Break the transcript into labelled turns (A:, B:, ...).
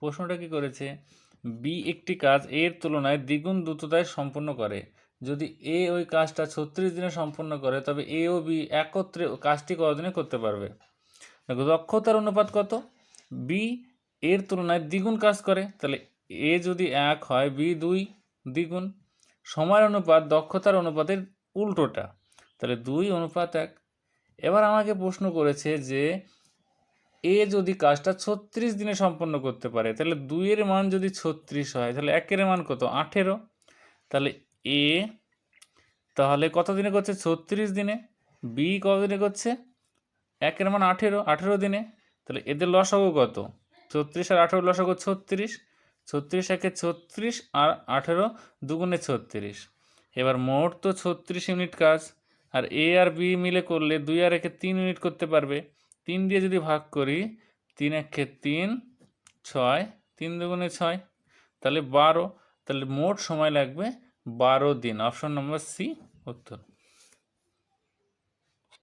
A: প্রশ্নটা কি করেছে? বি একটি কাজ এর তুলনায় দ্বিগুণ দ্রুততায় সম্পন্ন করে। যদি এ ওই কাজটা ছত্রিশ দিনে সম্পন্ন করে, তবে এ ও বি একত্রে কাজটি কতদিনে করতে পারবে? দেখো, দক্ষতার অনুপাত কত? বি এর তুলনায় দ্বিগুণ কাজ করে। তাহলে এ যদি এক হয় বি দুই দ্বিগুণ। সময়ের অনুপাত দক্ষতার অনুপাতের উল্টোটা। তাহলে দুই অনুপাত এক। এবার আমাকে প্রশ্ন করেছে যে এ যদি কাজটা ছত্রিশ দিনে সম্পন্ন করতে পারে, তাহলে দুইয়ের মান যদি ছত্রিশ হয়, তাহলে একের মান কত? আঠেরো। তাহলে এ তাহলে কত দিনে করছে? ছত্রিশ দিনে। বি কত দিনে করছে? একের মান আঠেরো আঠেরো দিনে। তাহলে এদের লসাগু কত? ছত্রিশ আর আঠেরো লসাগু ছত্রিশ। ছত্রিশ একে ছত্রিশ আর আঠেরো দুগুণে ছত্রিশ। এবার মোট তো ছত্রিশ ইউনিট কাজ, আর এ আর বি মিলে করলে দুই আর একে তিন ইউনিট করতে পারবে। তিন দিয়ে যদি ভাগ করি, তিন একে তিন, ছয়, তিন দুগুণে ছয়, তাহলে বারো, তাহলে মোট সময় লাগবে বারো দিন। অপশন নম্বর সি উত্তর।